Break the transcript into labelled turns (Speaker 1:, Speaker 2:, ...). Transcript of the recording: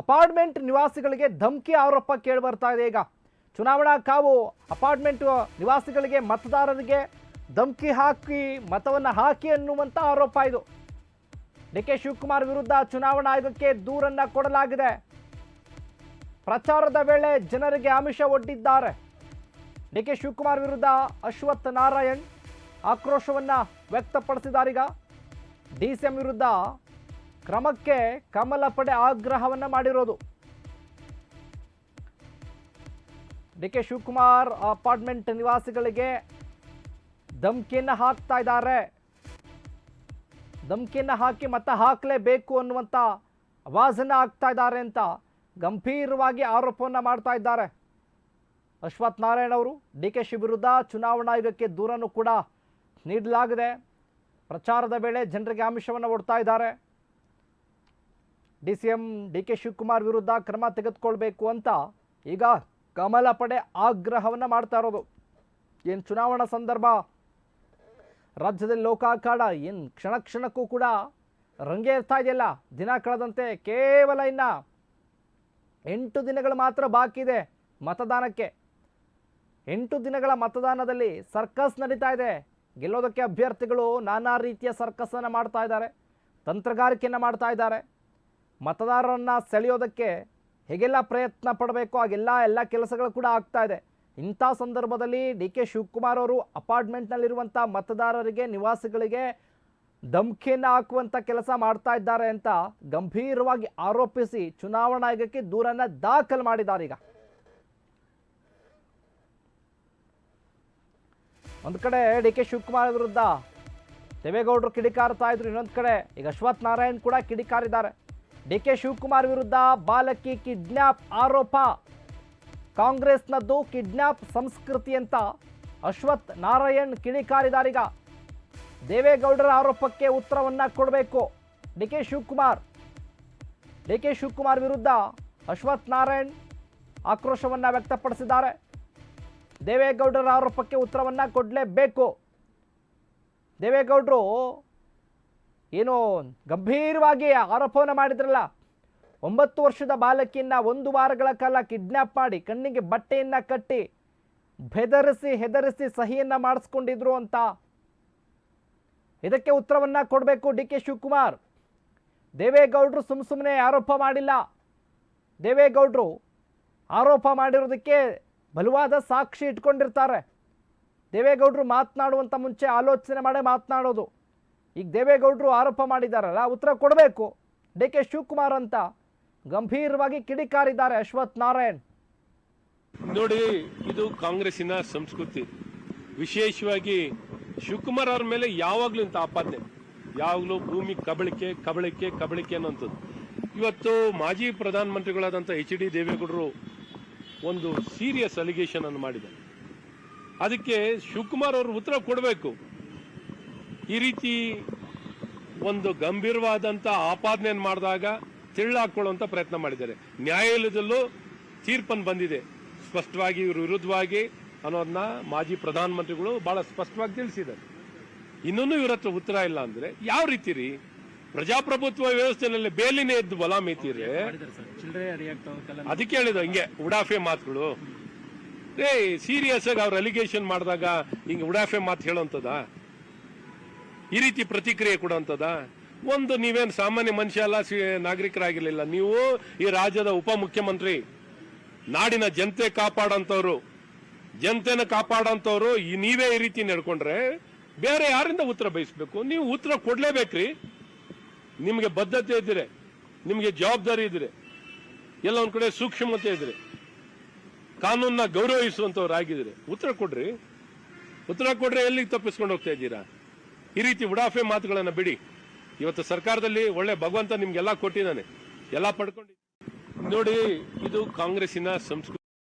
Speaker 1: Apartment ನಿವಾಸಿಗಳಿಗೆ ಧಮಕಿ ಆರೋಪ ಕೇಳಿ ಬರ್ತಾ ಇದೆ ಈಗ. ಚುನಾವಣಾ ಕಾವು, ಅಪಾರ್ಟ್ಮೆಂಟ್ ನಿವಾಸಿಗಳಿಗೆ ಮತದಾರರಿಗೆ ಧಮಕಿ ಹಾಕಿ, ಮತವನ್ನು ಹಾಕಿ ಅನ್ನುವಂಥ ಆರೋಪ ಇದು. ಡಿ ಕೆ ಶಿವಕುಮಾರ್ ವಿರುದ್ಧ ಚುನಾವಣಾ ಆಯೋಗಕ್ಕೆ ದೂರನ್ನು ಕೊಡಲಾಗಿದೆ. ಪ್ರಚಾರದ ವೇಳೆ ಜನರಿಗೆ ಆಮಿಷ ಒಡ್ಡಿದ್ದಾರೆ. ಡಿ ಕೆ ಶಿವಕುಮಾರ್ ವಿರುದ್ಧ ಅಶ್ವಥ್ ನಾರಾಯಣ್ ಆಕ್ರೋಶವನ್ನ ವ್ಯಕ್ತಪಡಿಸಿದಾರೀಗ ಡಿ ಸಿ ಎಂ ವಿರುದ್ಧ ಕ್ರಮಕ್ಕೆ ಕಮಲ ಪಡೆ ಆಗ್ರಹವನ್ನ ಮಾಡಿರೋದು. ಡಿ ಕೆ ಶಿವಕುಮಾರ್ ಅಪಾರ್ಟ್ಮೆಂಟ್ ನಿವಾಸಿಗಳಿಗೆ ಧಮಕಿಯನ್ನ ಹಾಕ್ತಾ ಇದ್ದಾರೆ. ಧಮಕಿಯನ್ನ ಹಾಕಿ ಮತ ಹಾಕಲೇಬೇಕು ಅನ್ನುವಂಥ ಆವಾಜನ್ನು ಹಾಕ್ತಾ ಇದ್ದಾರೆ ಅಂತ ಗಂಭೀರವಾಗಿ ಆರೋಪವನ್ನು ಮಾಡ್ತಾ ಇದ್ದಾರೆ. ಅಶ್ವಥ್ ನಾರಾಯಣ್ ಅವರು ಡಿ ಕೆ ಶಿ ವಿರುದ್ಧ ಚುನಾವಣಾ ಆಯೋಗಕ್ಕೆ ದೂರನ್ನು ಕೂಡ ನೀಡಲಾಗಿದೆ. ಪ್ರಚಾರದ ವೇಳೆ ಜನರಿಗೆ ಆಮಿಷವನ್ನು ಒಡ್ತಾ ಇದ್ದಾರೆ. D C M D K Shivakumar ವಿರುದ್ಧ ಕ್ರಮ ತೆಗೆದುಕೊಳ್ಬೇಕು ಅಂತ ಈಗ ಕಮಲ ಪಡೆ ಆಗ್ರಹವನ್ನು ಮಾಡ್ತಾ ಇರೋದು. ಏನು ಚುನಾವಣಾ ಸಂದರ್ಭ? ರಾಜ್ಯದಲ್ಲಿ ಲೋಕಾಕಾಡ ಏನು ಕ್ಷಣ ಕ್ಷಣಕ್ಕೂ ಕೂಡ ರಂಗೇ ಇರ್ತಾ ಇದೆಯಲ್ಲ? ದಿನ ಕಳೆದಂತೆ ಕೇವಲ ಇನ್ನ ಎಂಟು ದಿನಗಳು ಮಾತ್ರ ಬಾಕಿ ಇದೆ ಮತದಾನಕ್ಕೆ. ಎಂಟು ದಿನಗಳ ಮತದಾನದಲ್ಲಿ ಸರ್ಕಸ್ ನಡೀತಾ ಇದೆ. ಗೆಲ್ಲೋದಕ್ಕೆ ಅಭ್ಯರ್ಥಿಗಳು ನಾನಾ ರೀತಿಯ ಸರ್ಕಸ್ಸನ್ನು ಮಾಡ್ತಾ ಇದ್ದಾರೆ. ತಂತ್ರಗಾರಿಕೆಯನ್ನು ಮಾಡ್ತಾ ಇದ್ದಾರೆ. ಮತದಾರರನ್ನು ಸೆಳೆಯೋದಕ್ಕೆ ಹೇಗೆಲ್ಲ ಪ್ರಯತ್ನ ಪಡಬೇಕು? ಹಾಗೆಲ್ಲ ಎಲ್ಲ ಕೆಲಸಗಳು ಕೂಡ ಆಗ್ತಾ ಇದೆ. ಇಂಥ ಸಂದರ್ಭದಲ್ಲಿ ಡಿ ಕೆ ಶಿವಕುಮಾರ್ ಅವರು ಅಪಾರ್ಟ್ಮೆಂಟ್ನಲ್ಲಿರುವಂಥ ಮತದಾರರಿಗೆ, ನಿವಾಸಿಗಳಿಗೆ ಧಮಕಿಯನ್ನು ಹಾಕುವಂಥ ಕೆಲಸ ಮಾಡ್ತಾ ಇದ್ದಾರೆ ಅಂತ ಗಂಭೀರವಾಗಿ ಆರೋಪಿಸಿ ಚುನಾವಣಾ ಆಯೋಗಕ್ಕೆ ದೂರನ್ನು ದಾಖಲು ಮಾಡಿದ್ದಾರೆ ಈಗ. ಒಂದು ಕಡೆ ಡಿ ಕೆ ಶಿವಕುಮಾರ್ ವಿರುದ್ಧ ದೇವೇಗೌಡರು ಕಿಡಿಕಾರ್ತಾ ಇದ್ರು, ಇನ್ನೊಂದು ಕಡೆ ಈಗ ಅಶ್ವಥ್ ನಾರಾಯಣ್ ಕೂಡ ಕಿಡಿಕಾರಿದ್ದಾರೆ. ಡಿ ಕೆ ಶಿವಕುಮಾರ್ ವಿರುದ್ಧ ಬಾಲಕಿ ಕಿಡ್ನ್ಯಾಪ್ ಆರೋಪ. ಕಾಂಗ್ರೆಸ್ನದ್ದು ಕಿಡ್ನ್ಯಾಪ್ ಸಂಸ್ಕೃತಿ ಅಂತ ಅಶ್ವಥ್ ನಾರಾಯಣ್ ಕಿಡಿಕಾರಿದಾರಿಗ ದೇವೇಗೌಡರ ಆರೋಪಕ್ಕೆ ಉತ್ತರವನ್ನ ಕೊಡಬೇಕು D K Shivakumar. D K Shivakumar ವಿರುದ್ಧ ಅಶ್ವಥ್ ನಾರಾಯಣ್ ಆಕ್ರೋಶವನ್ನು ವ್ಯಕ್ತಪಡಿಸಿದ್ದಾರೆ. ದೇವೇಗೌಡರ ಆರೋಪಕ್ಕೆ ಉತ್ತರವನ್ನು ಕೊಡಲೇಬೇಕು. ದೇವೇಗೌಡರು ಏನು ಗಂಭೀರವಾಗಿ ಆರೋಪವನ್ನು ಮಾಡಿದ್ರಲ್ಲ. ಒಂಬತ್ತು ವರ್ಷದ ಬಾಲಕಿಯನ್ನು ಒಂದು ವಾರಗಳ ಕಾಲ ಕಿಡ್ನ್ಯಾಪ್ ಮಾಡಿ ಕಣ್ಣಿಗೆ ಬಟ್ಟೆಯನ್ನು ಕಟ್ಟಿ ಬೆದರಿಸಿ ಹೆದರಿಸಿ ಸಹಿಯನ್ನು ಮಾಡಿಸ್ಕೊಂಡಿದ್ರು ಅಂತ. ಇದಕ್ಕೆ ಉತ್ತರವನ್ನು ಕೊಡಬೇಕು ಡಿ ಕೆ ಶಿವಕುಮಾರ್. ದೇವೇಗೌಡರು ಸುಮ್ಮ ಸುಮ್ಮನೆ ಆರೋಪ ಮಾಡಿಲ್ಲ. ದೇವೇಗೌಡರು ಆರೋಪ ಮಾಡಿರೋದಕ್ಕೆ ಬಲವಾದ ಸಾಕ್ಷಿ ಇಟ್ಕೊಂಡಿರ್ತಾರೆ. ದೇವೇಗೌಡರು ಮಾತನಾಡುವಂಥ ಮುಂಚೆ ಆಲೋಚನೆ ಮಾಡೇ ಮಾತನಾಡೋದು. ಈಗ ದೇವೇಗೌಡರು ಆರೋಪ ಮಾಡಿದಾರಲ್ಲ, ಉತ್ತರ ಕೊಡಬೇಕು. ಡಿ ಕೆ ಶಿವಕುಮಾರ್ ಅಂತ ಗಂಭೀರವಾಗಿ ಕಿಡಿಕಾರಿದ್ದಾರೆ ಅಶ್ವಥ್ ನಾರಾಯಣ್.
Speaker 2: ನೋಡಿ, ಇದು ಕಾಂಗ್ರೆಸ್ಸಿನ ಸಂಸ್ಕೃತಿ. ವಿಶೇಷವಾಗಿ ಶಿವಕುಮಾರ್ ಅವ್ರ ಮೇಲೆ ಯಾವಾಗಲೂ ಇಂಥ ಆಪಾದನೆ. ಯಾವಾಗಲೂ ಭೂಮಿ ಕಬಳಿಕೆ ಕಬಳಿಕೆ ಕಬಳಿಕೆ ಅನ್ನೋಂಥದ್ದು. ಇವತ್ತು ಮಾಜಿ ಪ್ರಧಾನಮಂತ್ರಿಗಳಾದಂಥ ಎಚ್ ಡಿ ದೇವೇಗೌಡರು ಒಂದು ಸೀರಿಯಸ್ ಅಲಿಗೇಷನ್ ಅನ್ನು ಮಾಡಿದ್ದಾರೆ. ಅದಕ್ಕೆ ಶಿವಕುಮಾರ್ ಅವರು ಉತ್ತರ ಕೊಡಬೇಕು. ಈ ರೀತಿ ಒಂದು ಗಂಭೀರವಾದಂಥ ಆಪಾದನೆಯನ್ನು ಮಾಡಿದಾಗ ತಿಳ್ಳಾಕೊಳ್ಳುವಂತ ಪ್ರಯತ್ನ ಮಾಡಿದ್ದಾರೆ. ನ್ಯಾಯಾಲಯದಲ್ಲೂ ತೀರ್ಪನ್ನು ಬಂದಿದೆ. ಸ್ಪಷ್ಟವಾಗಿ ಇವರು ವಿರುದ್ಧವಾಗಿ ಅನ್ನೋದನ್ನ ಮಾಜಿ ಪ್ರಧಾನಮಂತ್ರಿಗಳು ಬಹಳ ಸ್ಪಷ್ಟವಾಗಿ ತಿಳಿಸಿದ್ದಾರೆ. ಇನ್ನೂ ಇವರ ಹತ್ರ ಉತ್ತರ ಇಲ್ಲ ಅಂದ್ರೆ ಯಾವ ರೀತಿ ರೀ? ಪ್ರಜಾಪ್ರಭುತ್ವ ವ್ಯವಸ್ಥೆಯಲ್ಲಿ ಬೇಲಿನೇ ಎದ್ದು ಬಲ
Speaker 3: ಆಗೋಕ್ಕೆಲ್ಲ
Speaker 2: ಅದಕ್ಕೆ ಹೇಳಿದ ಹಿಂಗೆ ಉಡಾಫೆ ಮಾತುಗಳು. ರೇ ಸೀರಿಯಸ್ ಆಗಿ ಅವ್ರ ಅಲಿಗೇಷನ್ ಮಾಡಿದಾಗ ಹಿಂಗೆ ಉಡಾಫೆ ಮಾತು ಹೇಳೋಂಥದ ಈ ರೀತಿ ಪ್ರತಿಕ್ರಿಯೆ ಕೊಡುವಂಥದ್ದ ಒಂದು ನೀವೇನು ಸಾಮಾನ್ಯ ಮನುಷ್ಯ ಅಲ್ಲ ನಾಗರಿಕರಾಗಿರಲಿಲ್ಲ. ನೀವು ಈ ರಾಜ್ಯದ ಉಪಮುಖ್ಯಮಂತ್ರಿ, ನಾಡಿನ ಜನತೆ ಕಾಪಾಡೋಂಥವ್ರು, ಜನತೆನ ಕಾಪಾಡೋಂಥವ್ರು, ಈ ನೀವೇ ಈ ರೀತಿ ನಡ್ಕೊಂಡ್ರೆ ಬೇರೆ ಯಾರಿಂದ ಉತ್ತರ ಬಯಸಬೇಕು? ನೀವು ಉತ್ತರ ಕೊಡ್ಲೇಬೇಕ್ರಿ. ನಿಮಗೆ ಬದ್ಧತೆ ಇದ್ರೆ, ನಿಮಗೆ ಜವಾಬ್ದಾರಿ ಇದ್ರೆ, ಎಲ್ಲ ಒಂದ್ ಕಡೆ ಸೂಕ್ಷ್ಮತೆ ಇದ್ರೆ, ಕಾನೂನನ್ನ ಗೌರವಿಸುವಂತವ್ರು ಆಗಿದ್ರೆ ಉತ್ತರ ಕೊಡ್ರಿ. ಉತ್ತರ ಕೊಡ್ರೆ ಎಲ್ಲಿಗೆ ತಪ್ಪಿಸ್ಕೊಂಡು ಹೋಗ್ತಾ ಇದ್ದೀರಾ? ಈ ರೀತಿ ಉಡಾಫೆ ಮಾತುಗಳನ್ನು ಬಿಡಿ. ಇವತ್ತು ಸರ್ಕಾರದಲ್ಲಿ ಒಳ್ಳೆ ಭಗವಂತ ನಿಮ್ಗೆಲ್ಲ ಕೊಟ್ಟಿದ್ದಾನೆ. ಎಲ್ಲ ಪಡ್ಕೊಂಡಿ ನೋಡಿ, ಇದು ಕಾಂಗ್ರೆಸ್ಸಿನ ಸಂಸ್ಕೃತಿ.